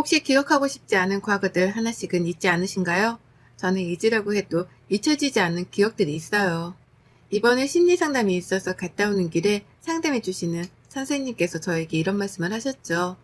혹시 기억하고 싶지 않은 과거들 하나씩은 있지 않으신가요? 저는 잊으려고 해도 잊혀지지 않는 기억들이 있어요. 이번에 심리 상담이 있어서 갔다 오는 길에 상담해 주시는 선생님께서 저에게 이런 말씀을 하셨죠.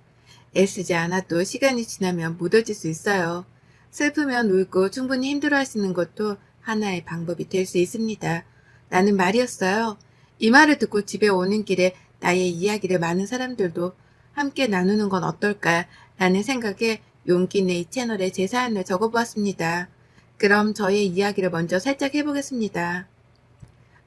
애쓰지 않아도 시간이 지나면 묻어질 수 있어요. 슬프면 울고 충분히 힘들어 하시는 것도 하나의 방법이 될 수 있습니다. 라는 말이었어요. 이 말을 듣고 집에 오는 길에 나의 이야기를 많은 사람들도 함께 나누는 건 어떨까 라는 생각에 용기 내 이 채널에 제 사연을 적어보았습니다. 그럼 저의 이야기를 먼저 살짝 해보겠습니다.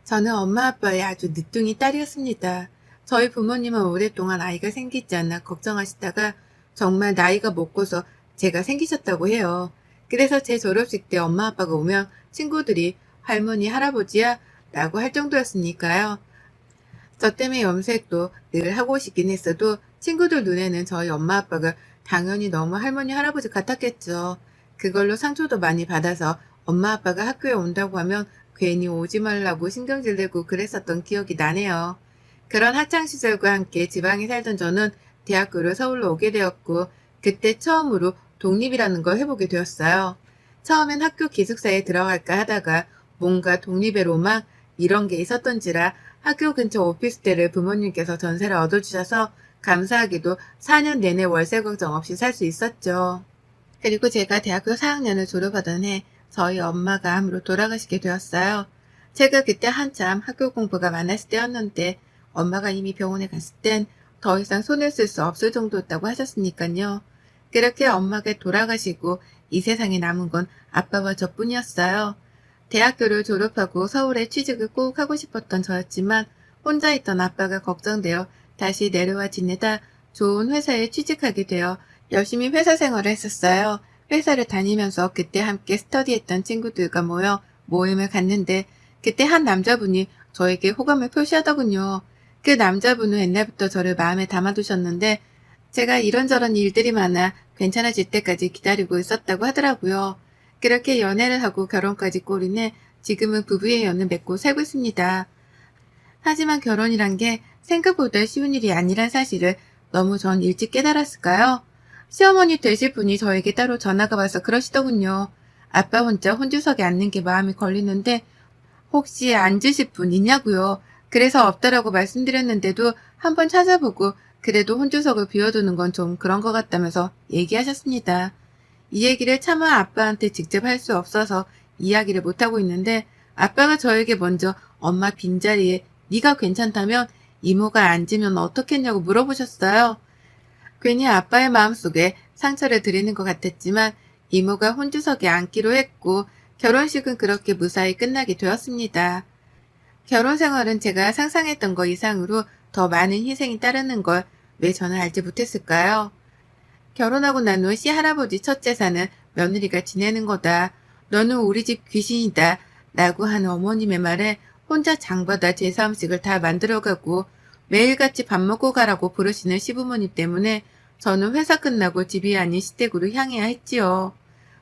저는 엄마 아빠의 아주 늦둥이 딸이었습니다. 저희 부모님은 오랫동안 아이가 생기지 않아 걱정하시다가 정말 나이가 먹고서 제가 생기셨다고 해요. 그래서 제 졸업식 때 엄마 아빠가 오면 친구들이 할머니 할아버지야 라고 할 정도였으니까요. 저 때문에 염색도 늘 하고 싶긴 했어도 친구들 눈에는 저희 엄마 아빠가 당연히 너무 할머니 할아버지 같았겠죠. 그걸로 상처도 많이 받아서 엄마 아빠가 학교에 온다고 하면 괜히 오지 말라고 신경질 내고 그랬었던 기억이 나네요. 그런 학창시절과 함께 지방에 살던 저는 대학교를 서울로 오게 되었고 그때 처음으로 독립이라는 걸 해보게 되었어요. 처음엔 학교 기숙사에 들어갈까 하다가 뭔가 독립의 로망 이런 게 있었던지라 학교 근처 오피스텔을 부모님께서 전세를 얻어주셔서 감사하게도 4년 내내 월세 걱정 없이 살 수 있었죠. 그리고 제가 대학교 4학년을 졸업하던 해 저희 엄마가 암으로 돌아가시게 되었어요. 제가 그때 한참 학교 공부가 많았을 때였는데 엄마가 이미 병원에 갔을 땐 더 이상 손을 쓸 수 없을 정도였다고 하셨으니까요. 그렇게 엄마가 돌아가시고 이 세상에 남은 건 아빠와 저뿐이었어요. 대학교를 졸업하고 서울에 취직을 꼭 하고 싶었던 저였지만 혼자 있던 아빠가 걱정되어 다시 내려와 지내다 좋은 회사에 취직하게 되어 열심히 회사 생활을 했었어요. 회사를 다니면서 그때 함께 스터디했던 친구들과 모여 모임을 갔는데 그때 한 남자분이 저에게 호감을 표시하더군요. 그 남자분은 옛날부터 저를 마음에 담아두셨는데 제가 이런저런 일들이 많아 괜찮아질 때까지 기다리고 있었다고 하더라고요. 그렇게 연애를 하고 결혼까지 꼬리내 지금은 부부의 연을 맺고 살고 있습니다. 하지만 결혼이란 게 생각보다 쉬운 일이 아니란 사실을 너무 전 일찍 깨달았을까요? 시어머니 되실 분이 저에게 따로 전화가 와서 그러시더군요. 아빠 혼자 혼주석에 앉는 게 마음이 걸리는데 혹시 앉으실 분 있냐고요. 그래서 없다라고 말씀드렸는데도 한번 찾아보고 그래도 혼주석을 비워두는 건 좀 그런 것 같다면서 얘기하셨습니다. 이 얘기를 차마 아빠한테 직접 할 수 없어서 이야기를 못하고 있는데 아빠가 저에게 먼저 엄마 빈자리에 네가 괜찮다면 이모가 앉으면 어떻겠냐고 물어보셨어요. 괜히 아빠의 마음속에 상처를 드리는 것 같았지만 이모가 혼주석에 앉기로 했고 결혼식은 그렇게 무사히 끝나게 되었습니다. 결혼 생활은 제가 상상했던 것 이상으로 더 많은 희생이 따르는 걸 왜 저는 알지 못했을까요? 결혼하고 난 후 시 할아버지 첫 재산은 며느리가 지내는 거다. 너는 우리 집 귀신이다. 라고 하는 어머님의 말에 혼자 장보다 제사 음식을 다 만들어가고 매일같이 밥 먹고 가라고 부르시는 시부모님 때문에 저는 회사 끝나고 집이 아닌 시댁으로 향해야 했지요.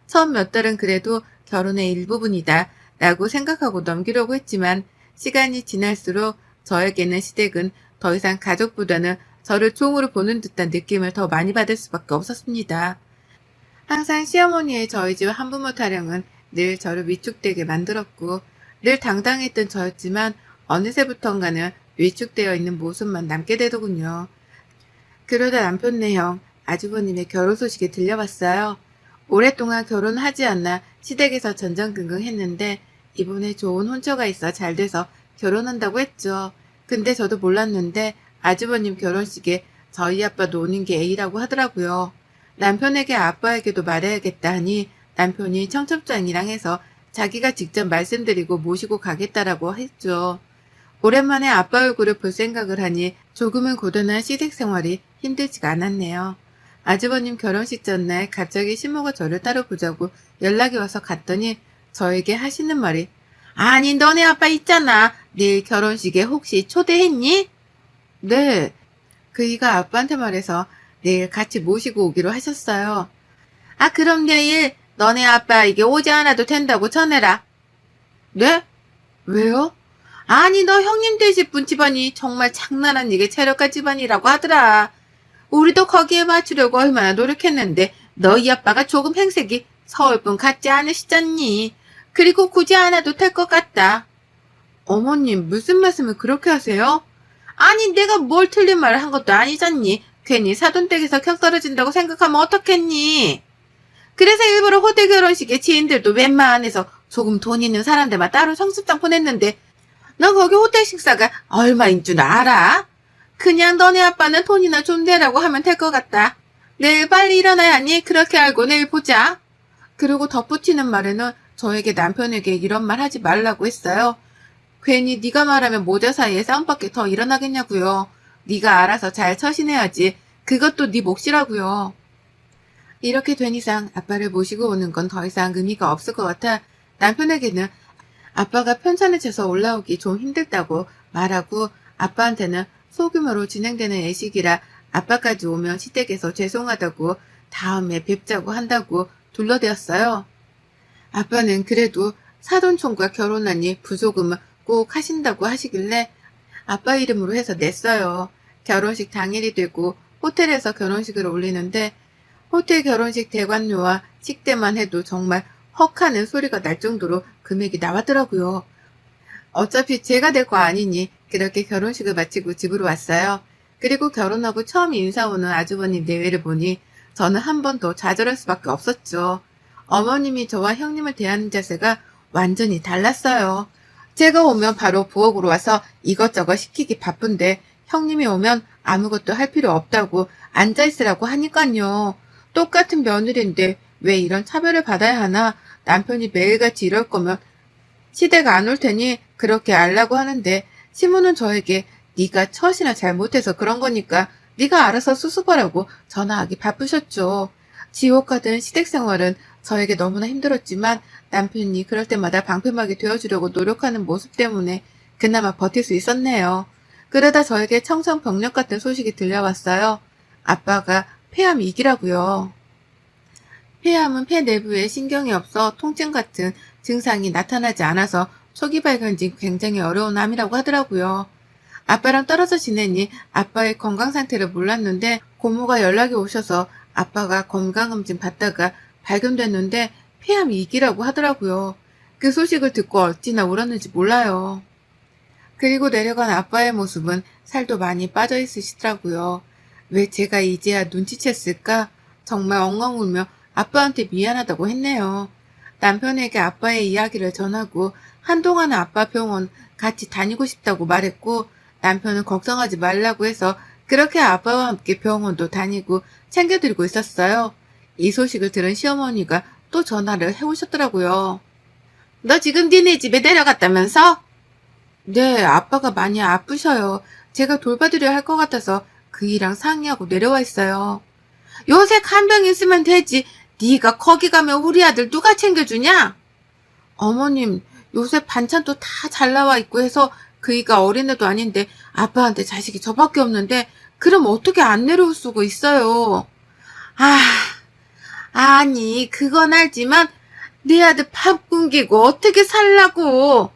처음 몇 달은 그래도 결혼의 일부분이다. 라고 생각하고 넘기려고 했지만 시간이 지날수록 저에게는 시댁은 더 이상 가족보다는 저를 총으로 보는 듯한 느낌을 더 많이 받을 수밖에 없었습니다. 항상 시어머니의 저희 집 한부모 타령은 늘 저를 위축되게 만들었고 늘 당당했던 저였지만 어느새부턴가는 위축되어 있는 모습만 남게 되더군요. 그러다 남편 내형 아주버님의 결혼 소식이 들려왔어요. 오랫동안 결혼하지 않나 시댁에서 전전긍긍 했는데 이번에 좋은 혼처가 있어 잘 돼서 결혼한다고 했죠. 근데 저도 몰랐는데 아주버님 결혼식에 저희 아빠도 오는 게 A라고 하더라고요. 남편에게 아빠에게도 말해야겠다 하니 남편이 청첩장이랑 해서 자기가 직접 말씀드리고 모시고 가겠다라고 했죠. 오랜만에 아빠 얼굴을 볼 생각을 하니 조금은 고단한 시댁 생활이 힘들지가 않았네요. 아주버님 결혼식 전날 갑자기 시모가 저를 따로 보자고 연락이 와서 갔더니 저에게 하시는 말이 아니 너네 아빠 있잖아. 내일 결혼식에 혹시 초대했니? 네. 그이가 아빠한테 말해서 내일 같이 모시고 오기로 하셨어요. 아 그럼 내일 너네 아빠 이게 오지 않아도 된다고 전해라. 네? 왜요? 아니 너 형님 되실 분 집안이 정말 장난 아니게 체력가 집안이라고 하더라. 우리도 거기에 맞추려고 얼마나 노력했는데 너희 아빠가 조금 행색이 서울분 같지 않으시잖니. 그리고 굳이 안 와도 될 것 같다. 어머님, 무슨 말씀을 그렇게 하세요? 아니, 내가 뭘 틀린 말을 한 것도 아니잖니. 괜히 사돈댁에서 격 떨어진다고 생각하면 어떻겠니? 그래서 일부러 호텔 결혼식에 지인들도 웬만해서 조금 돈 있는 사람들만 따로 성수장 보냈는데 너 거기 호텔 식사가 얼마인 줄 알아? 그냥 너네 아빠는 돈이나 좀 내라고 하면 될 것 같다. 내일 빨리 일어나야 하니 그렇게 알고 내일 보자. 그리고 덧붙이는 말에는 저에게 남편에게 이런 말 하지 말라고 했어요. 괜히 네가 말하면 모자 사이에 싸움밖에 더 일어나겠냐고요. 네가 알아서 잘 처신해야지. 그것도 네 몫이라고요. 이렇게 된 이상 아빠를 모시고 오는 건 더 이상 의미가 없을 것 같아 남편에게는 아빠가 편찮으셔서 올라오기 좀 힘들다고 말하고 아빠한테는 소규모로 진행되는 예식이라 아빠까지 오면 시댁에서 죄송하다고 다음에 뵙자고 한다고 둘러대었어요. 아빠는 그래도 사돈총과 결혼하니 부조금을 꼭 하신다고 하시길래 아빠 이름으로 해서 냈어요. 결혼식 당일이 되고 호텔에서 결혼식을 올리는데 호텔 결혼식 대관료와 식대만 해도 정말 헉하는 소리가 날 정도로 금액이 나왔더라고요. 어차피 제가 될 거 아니니 그렇게 결혼식을 마치고 집으로 왔어요. 그리고 결혼하고 처음 인사 오는 아주버님 내외를 보니 저는 한 번 더 좌절할 수밖에 없었죠. 어머님이 저와 형님을 대하는 자세가 완전히 달랐어요. 제가 오면 바로 부엌으로 와서 이것저것 시키기 바쁜데 형님이 오면 아무것도 할 필요 없다고 앉아있으라고 하니깐요. 똑같은 며느리인데 왜 이런 차별을 받아야 하나 남편이 매일같이 이럴 거면 시댁 안 올 테니 그렇게 알라고 하는데 시무는 저에게 네가 처신을 잘못해서 그런 거니까 네가 알아서 수습하라고 전화하기 바쁘셨죠. 지옥 가던 시댁 생활은 저에게 너무나 힘들었지만 남편이 그럴 때마다 방패막이 되어주려고 노력하는 모습 때문에 그나마 버틸 수 있었네요. 그러다 저에게 청천벽력 같은 소식이 들려왔어요. 아빠가 폐암 위기라고요. 폐암은 폐 내부에 신경이 없어 통증 같은 증상이 나타나지 않아서 초기 발견이 굉장히 어려운 암이라고 하더라고요. 아빠랑 떨어져 지내니 아빠의 건강 상태를 몰랐는데 고모가 연락이 오셔서 아빠가 건강검진 받다가 발견됐는데 폐암 위기라고 하더라고요. 그 소식을 듣고 어찌나 울었는지 몰라요. 그리고 내려간 아빠의 모습은 살도 많이 빠져 있으시더라고요. 왜 제가 이제야 눈치챘을까? 정말 엉엉 울며 아빠한테 미안하다고 했네요. 남편에게 아빠의 이야기를 전하고 한동안은 아빠 병원 같이 다니고 싶다고 말했고 남편은 걱정하지 말라고 해서 그렇게 아빠와 함께 병원도 다니고 챙겨드리고 있었어요. 이 소식을 들은 시어머니가 또 전화를 해오셨더라고요. 너 지금 니네 집에 내려갔다면서? 네, 아빠가 많이 아프셔요. 제가 돌봐드려야 할 것 같아서 그이랑 상의하고 내려와 있어요. 요새 간병 있으면 되지. 네가 거기 가면 우리 아들 누가 챙겨주냐? 어머님, 요새 반찬도 다 잘 나와 있고 해서 그이가 어린애도 아닌데 아빠한테 자식이 저밖에 없는데 그럼 어떻게 안 내려올 수가 있어요? 아, 아니 그건 알지만 내 아들 밥 굶기고 어떻게 살라고?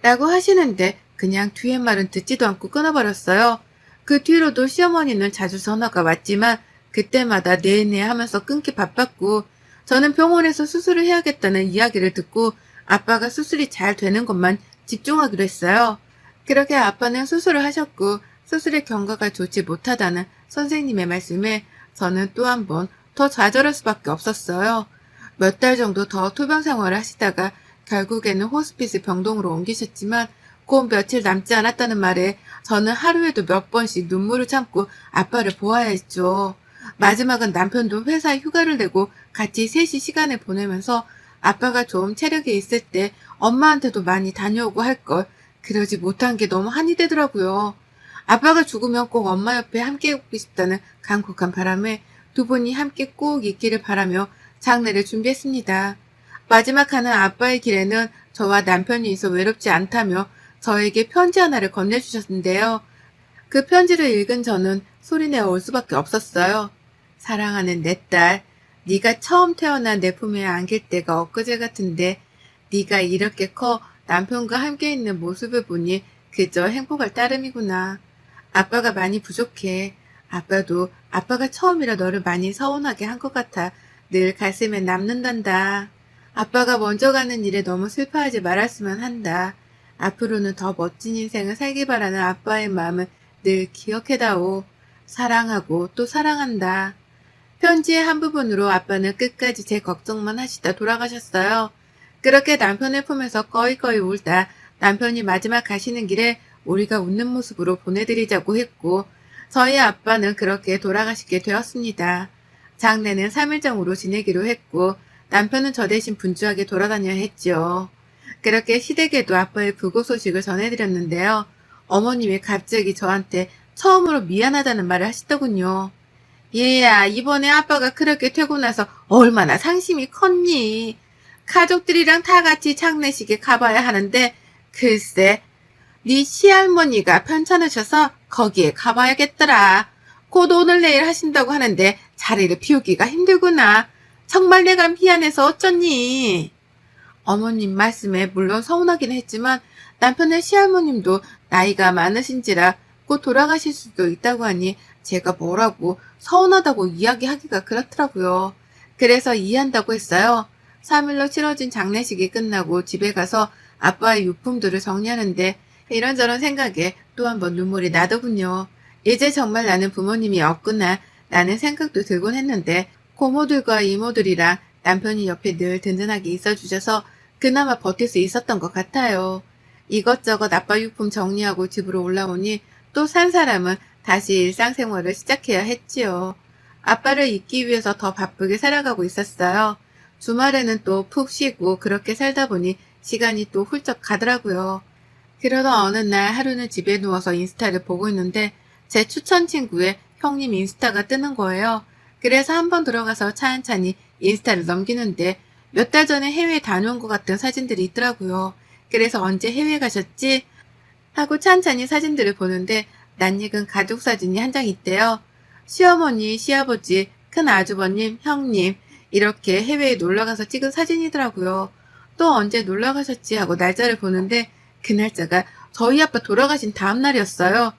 라고 하시는데 그냥 뒤에 말은 듣지도 않고 끊어버렸어요. 그 뒤로도 시어머니는 자주 전화가 왔지만 그때마다 네네 하면서 끊기 바빴고 저는 병원에서 수술을 해야겠다는 이야기를 듣고 아빠가 수술이 잘 되는 것만 집중하기로 했어요. 그렇게 아빠는 수술을 하셨고 수술의 경과가 좋지 못하다는 선생님의 말씀에 저는 또 한 번 더 좌절할 수밖에 없었어요. 몇 달 정도 더 투병 생활을 하시다가 결국에는 호스피스 병동으로 옮기셨지만 곧 며칠 남지 않았다는 말에 저는 하루에도 몇 번씩 눈물을 참고 아빠를 보아야 했죠. 마지막은 남편도 회사에 휴가를 내고 같이 셋이 시간을 보내면서 아빠가 좀 체력이 있을 때 엄마한테도 많이 다녀오고 할 걸 그러지 못한 게 너무 한이 되더라고요. 아빠가 죽으면 꼭 엄마 옆에 함께 있고 싶다는 간곡한 바람에 두 분이 함께 꼭 있기를 바라며 장례를 준비했습니다. 마지막 하는 아빠의 길에는 저와 남편이 있어 외롭지 않다며 저에게 편지 하나를 건네주셨는데요. 그 편지를 읽은 저는 소리내어 올 수밖에 없었어요. 사랑하는 내 딸, 네가 처음 태어난 내 품에 안길 때가 엊그제 같은데 네가 이렇게 커 남편과 함께 있는 모습을 보니 그저 행복할 따름이구나. 아빠가 많이 부족해. 아빠도 아빠가 처음이라 너를 많이 서운하게 한 것 같아 늘 가슴에 남는단다. 아빠가 먼저 가는 일에 너무 슬퍼하지 말았으면 한다. 앞으로는 더 멋진 인생을 살기 바라는 아빠의 마음을 늘 기억해다오. 사랑하고 또 사랑한다. 편지의 한 부분으로 아빠는 끝까지 제 걱정만 하시다 돌아가셨어요. 그렇게 남편을 품에서 꺼이꺼이 울다 남편이 마지막 가시는 길에 우리가 웃는 모습으로 보내드리자고 했고 저희 아빠는 그렇게 돌아가시게 되었습니다. 장례는 3일장으로 지내기로 했고 남편은 저 대신 분주하게 돌아다녀야 했죠. 그렇게 시댁에도 아빠의 부고 소식을 전해드렸는데요. 어머님이 갑자기 저한테 처음으로 미안하다는 말을 하시더군요. 얘야, 이번에 아빠가 그렇게 되고 나서 얼마나 상심이 컸니? 가족들이랑 다 같이 장례식에 가봐야 하는데, 글쎄, 네 시할머니가 편찮으셔서 거기에 가봐야겠더라. 곧 오늘 내일 하신다고 하는데 자리를 비우기가 힘들구나. 정말 내가 미안해서 어쩌니? 어머님 말씀에 물론 서운하긴 했지만 남편의 시할머님도 나이가 많으신지라 곧 돌아가실 수도 있다고 하니 제가 뭐라고 서운하다고 이야기하기가 그렇더라고요. 그래서 이해한다고 했어요. 3일로 치러진 장례식이 끝나고 집에 가서 아빠의 유품들을 정리하는데 이런저런 생각에 또 한 번 눈물이 나더군요. 이제 정말 나는 부모님이 없구나 라는 생각도 들곤 했는데 고모들과 이모들이랑 남편이 옆에 늘 든든하게 있어주셔서 그나마 버틸 수 있었던 것 같아요. 이것저것 아빠 유품 정리하고 집으로 올라오니 또 산 사람은 다시 일상생활을 시작해야 했지요. 아빠를 잊기 위해서 더 바쁘게 살아가고 있었어요. 주말에는 또 푹 쉬고 그렇게 살다 보니 시간이 또 훌쩍 가더라고요. 그러던 어느 날 하루는 집에 누워서 인스타를 보고 있는데 제 추천 친구의 형님 인스타가 뜨는 거예요. 그래서 한번 들어가서 차근차근히 인스타를 넘기는데 몇 달 전에 해외에 다녀온 것 같은 사진들이 있더라고요. 그래서 언제 해외 가셨지? 하고 찬찬히 사진들을 보는데 낯익은 가족 사진이 한 장 있대요. 시어머니, 시아버지, 큰 아주버님, 형님 이렇게 해외에 놀러가서 찍은 사진이더라고요. 또 언제 놀러가셨지 하고 날짜를 보는데 그 날짜가 저희 아빠 돌아가신 다음 날이었어요.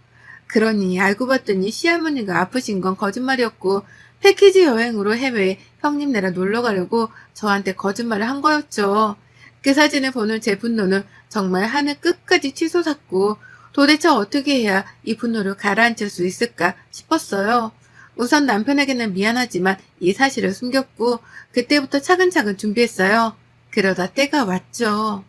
그러니 알고 봤더니 시할머니가 아프신 건 거짓말이었고 패키지 여행으로 해외에 형님네랑 놀러 가려고 저한테 거짓말을 한 거였죠. 그 사진을 보는 제 분노는 정말 하늘 끝까지 치솟았고 도대체 어떻게 해야 이 분노를 가라앉힐 수 있을까 싶었어요. 우선 남편에게는 미안하지만 이 사실을 숨겼고 그때부터 차근차근 준비했어요. 그러다 때가 왔죠.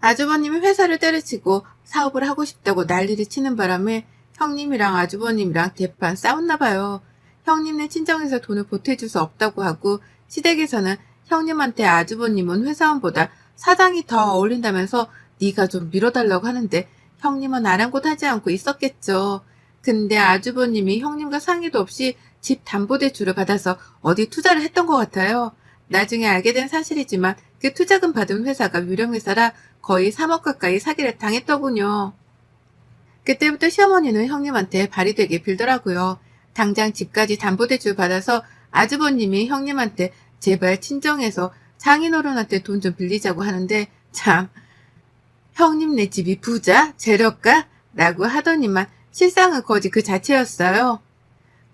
아주버님이 회사를 때려치고 사업을 하고 싶다고 난리를 치는 바람에 형님이랑 아주버님이랑 대판 싸웠나 봐요. 형님네 친정에서 돈을 보태줄 수 없다고 하고 시댁에서는 형님한테 아주버님은 회사원보다 사장이 더 어울린다면서 네가 좀 밀어달라고 하는데 형님은 아랑곳하지 않고 있었겠죠. 근데 아주버님이 형님과 상의도 없이 집 담보대출을 받아서 어디 투자를 했던 것 같아요. 나중에 알게 된 사실이지만 그 투자금 받은 회사가 유령회사라 거의 3억 가까이 사기를 당했더군요. 그때부터 시어머니는 형님한테 발이 되게 빌더라고요. 당장 집까지 담보대출 받아서 아주버님이 형님한테 제발 친정에서 장인어른한테 돈 좀 빌리자고 하는데 참 형님 네 집이 부자? 재력가? 라고 하더니만 실상은 거지 그 자체였어요.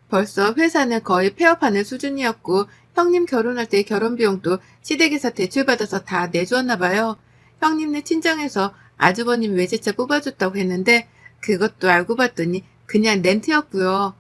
벌써 회사는 거의 폐업하는 수준이었고 형님 결혼할 때 결혼 비용도 시댁에서 대출받아서 다 내주었나 봐요. 형님네 친정에서 아주버님 외제차 뽑아줬다고 했는데 그것도 알고 봤더니 그냥 렌트였고요.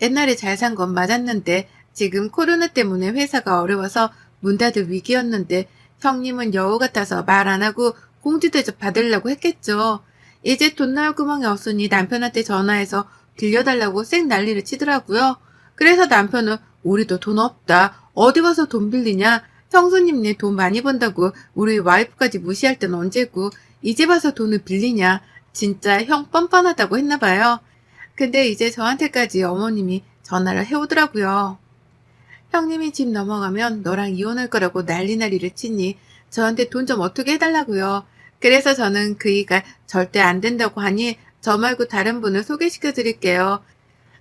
옛날에 잘 산 건 맞았는데 지금 코로나 때문에 회사가 어려워서 문 닫을 위기였는데 형님은 여우 같아서 말 안 하고 공주대접 받으려고 했겠죠. 이제 돈 나올 구멍이 없으니 남편한테 전화해서 빌려달라고 쌩 난리를 치더라고요. 그래서 남편은 우리도 돈 없다. 어디 가서 돈 빌리냐? 형수님네 돈 많이 번다고 우리 와이프까지 무시할 땐 언제고 이제 봐서 돈을 빌리냐? 진짜 형 뻔뻔하다고 했나 봐요. 근데 이제 저한테까지 어머님이 전화를 해오더라고요. 형님이 집 넘어가면 너랑 이혼할 거라고 난리 난리를 치니 저한테 돈 좀 어떻게 해달라고요. 그래서 저는 그이가 절대 안 된다고 하니 저 말고 다른 분을 소개시켜 드릴게요.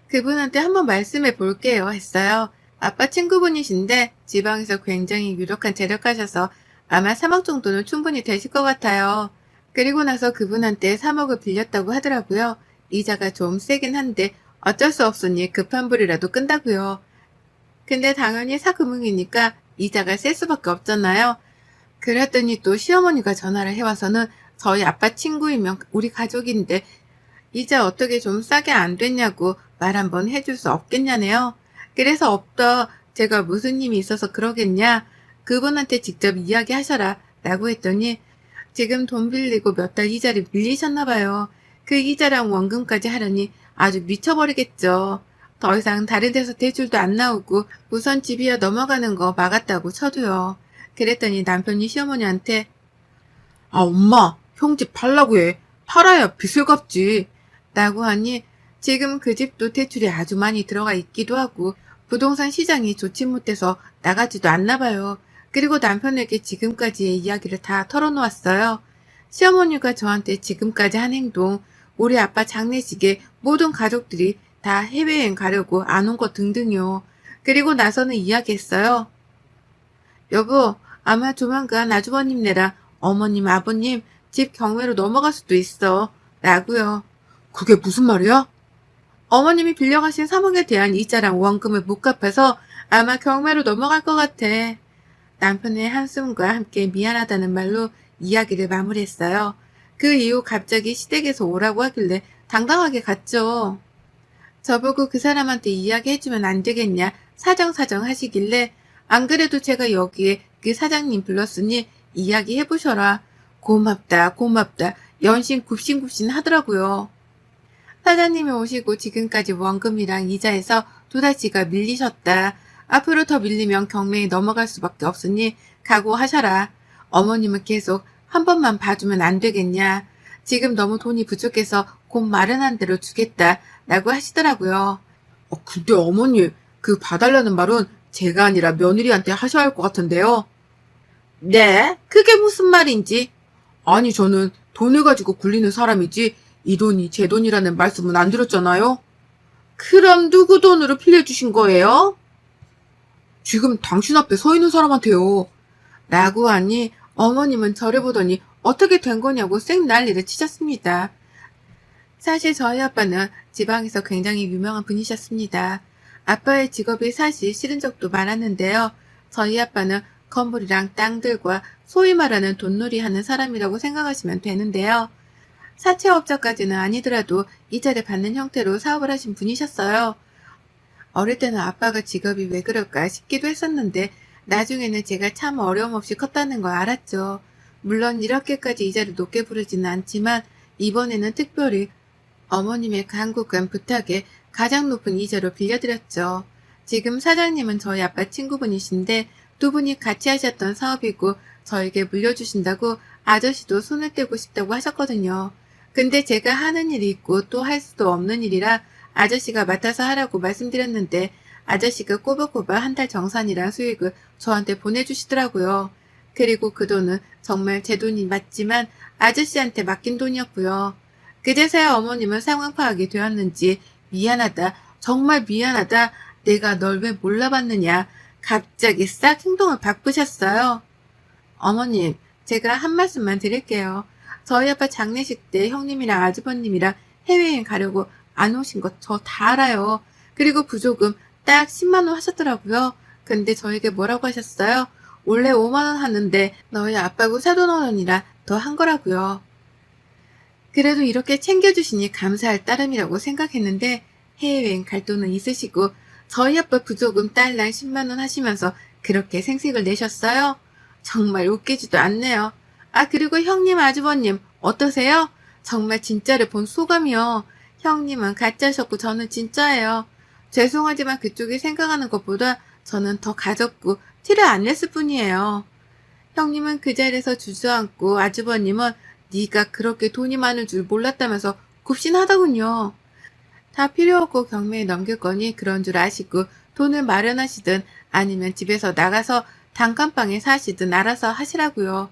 그분한테 한번 말씀해 볼게요 했어요. 아빠 친구분이신데 지방에서 굉장히 유력한 재력가셔서 아마 3억 정도는 충분히 되실 것 같아요. 그리고 나서 그분한테 3억을 빌렸다고 하더라고요. 이자가 좀 세긴 한데 어쩔 수 없으니 급한 불이라도 끈다고요. 근데 당연히 사금융이니까 이자가 셀 수밖에 없잖아요. 그랬더니 또 시어머니가 전화를 해와서는 저희 아빠 친구이면 우리 가족인데 이자 어떻게 좀 싸게 안 됐냐고 말 한번 해줄 수 없겠냐네요. 그래서 없다. 제가 무슨 힘이 있어서 그러겠냐. 그분한테 직접 이야기하셔라. 라고 했더니 지금 돈 빌리고 몇 달 이자를 밀리셨나 봐요. 그 이자랑 원금까지 하려니 아주 미쳐버리겠죠. 더 이상 다른 데서 대출도 안 나오고 우선 집이어 넘어가는 거 막았다고 쳐도요. 그랬더니 남편이 시어머니한테 아, 엄마, 형 집 팔라고 해. 팔아야 빚을 갚지. 라고 하니 지금 그 집도 대출이 아주 많이 들어가 있기도 하고 부동산 시장이 좋지 못해서 나가지도 않나 봐요. 그리고 남편에게 지금까지의 이야기를 다 털어놓았어요. 시어머니가 저한테 지금까지 한 행동, 우리 아빠 장례식에 모든 가족들이 다 해외여행 가려고 안 온 것 등등요. 그리고 나서는 이야기했어요. 여보, 아마 조만간 아주버님네랑 어머님, 아버님 집 경매로 넘어갈 수도 있어. 라고요. 그게 무슨 말이야? 어머님이 빌려가신 3억에 대한 이자랑 원금을 못 갚아서 아마 경매로 넘어갈 것 같아. 남편의 한숨과 함께 미안하다는 말로 이야기를 마무리했어요. 그 이후 갑자기 시댁에서 오라고 하길래 당당하게 갔죠. 저보고 그 사람한테 이야기해주면 안 되겠냐 사정사정 하시길래 안 그래도 제가 여기에 그 사장님 불렀으니 이야기해보셔라. 고맙다 고맙다 연신 굽신굽신 하더라고요. 사장님이 오시고 지금까지 원금이랑 이자에서 도다지가 밀리셨다. 앞으로 더 밀리면 경매에 넘어갈 수밖에 없으니 각오하셔라. 어머님은 계속 한 번만 봐주면 안 되겠냐. 지금 너무 돈이 부족해서 곧 마련한 대로 주겠다. 라고 하시더라고요. 어, 근데 어머니, 그 봐달라는 말은 제가 아니라 며느리한테 하셔야 할 것 같은데요. 네? 그게 무슨 말인지. 아니, 저는 돈을 가지고 굴리는 사람이지, 이 돈이 제 돈이라는 말씀은 안 드렸잖아요. 그럼 누구 돈으로 빌려주신 거예요? 지금 당신 앞에 서 있는 사람한테요. 라고 하니 어머님은 저를 보더니 어떻게 된 거냐고 쌩 난리를 치셨습니다. 사실 저희 아빠는 지방에서 굉장히 유명한 분이셨습니다. 아빠의 직업이 사실 싫은 적도 많았는데요. 저희 아빠는 건물이랑 땅들과 소위 말하는 돈놀이 하는 사람이라고 생각하시면 되는데요. 사채업자까지는 아니더라도 이자를 받는 형태로 사업을 하신 분이셨어요. 어릴 때는 아빠가 직업이 왜 그럴까 싶기도 했었는데 나중에는 제가 참 어려움 없이 컸다는 걸 알았죠. 물론 이렇게까지 이자를 높게 부르지는 않지만 이번에는 특별히 어머님의 간곡한 부탁에 가장 높은 이자로 빌려드렸죠. 지금 사장님은 저희 아빠 친구분이신데 두 분이 같이 하셨던 사업이고 저에게 물려주신다고 아저씨도 손을 떼고 싶다고 하셨거든요. 근데 제가 하는 일이 있고 또 할 수도 없는 일이라 아저씨가 맡아서 하라고 말씀드렸는데 아저씨가 꼬박꼬박 한 달 정산이랑 수익을 저한테 보내주시더라고요. 그리고 그 돈은 정말 제 돈이 맞지만 아저씨한테 맡긴 돈이었고요. 그제서야 어머님은 상황 파악이 되었는지 미안하다, 정말 미안하다, 내가 널 왜 몰라봤느냐, 갑자기 싹 행동을 바꾸셨어요. 어머님, 제가 한 말씀만 드릴게요. 저희 아빠 장례식 때 형님이랑 아주버님이랑 해외여행 가려고 안 오신 거저다 알아요. 그리고 부조금 딱 10만원 하셨더라고요. 근데 저에게 뭐라고 하셨어요? 원래 5만원 하는데 너희 아빠고 사돈어른이라 더 한 거라고요. 그래도 이렇게 챙겨주시니 감사할 따름이라고 생각했는데 해외여행 갈 돈은 있으시고 저희 아빠 부조금 딸랑 10만원 하시면서 그렇게 생색을 내셨어요? 정말 웃기지도 않네요. 아, 그리고 형님, 아주버님, 어떠세요? 정말 진짜를 본 소감이요. 형님은 가짜셨고 저는 진짜예요. 죄송하지만 그쪽이 생각하는 것보다 저는 더 가졌고 티를 안 냈을 뿐이에요. 형님은 그 자리에서 주저앉고 아주버님은 네가 그렇게 돈이 많을 줄 몰랐다면서 굽신하더군요. 다 필요 없고 경매에 넘길 거니 그런 줄 아시고 돈을 마련하시든 아니면 집에서 나가서 단칸방에 사시든 알아서 하시라고요.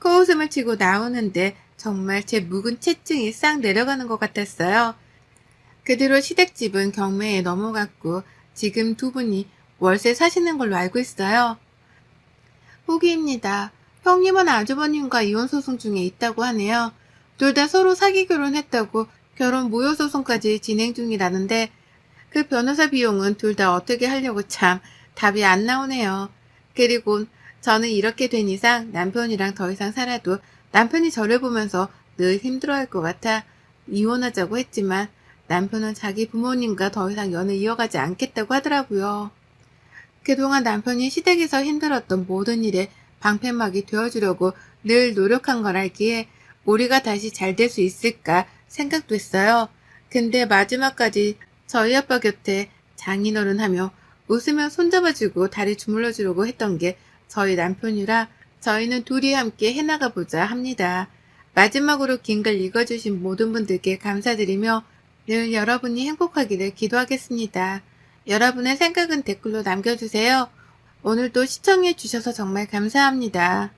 코웃음을 치고 나오는데 정말 제 묵은 체증이 싹 내려가는 것 같았어요. 그대로 시댁집은 경매에 넘어갔고 지금 두 분이 월세 사시는 걸로 알고 있어요. 후기입니다. 형님은 아주버님과 이혼소송 중에 있다고 하네요. 둘 다 서로 사기 결혼했다고 결혼 무효소송까지 진행 중이라는데 그 변호사 비용은 둘 다 어떻게 하려고 참 답이 안 나오네요. 그리고 저는 이렇게 된 이상 남편이랑 더 이상 살아도 남편이 저를 보면서 늘 힘들어할 것 같아 이혼하자고 했지만 남편은 자기 부모님과 더 이상 연애 이어가지 않겠다고 하더라고요. 그동안 남편이 시댁에서 힘들었던 모든 일에 방패막이 되어주려고 늘 노력한 걸 알기에 우리가 다시 잘 될 수 있을까 생각도 했어요. 근데 마지막까지 저희 아빠 곁에 장인어른 하며 웃으며 손잡아주고 다리 주물러주려고 했던 게 저희 남편이라 저희는 둘이 함께 해나가 보자 합니다. 마지막으로 긴 글 읽어주신 모든 분들께 감사드리며 늘 여러분이 행복하기를 기도하겠습니다. 여러분의 생각은 댓글로 남겨주세요. 오늘도 시청해주셔서 정말 감사합니다.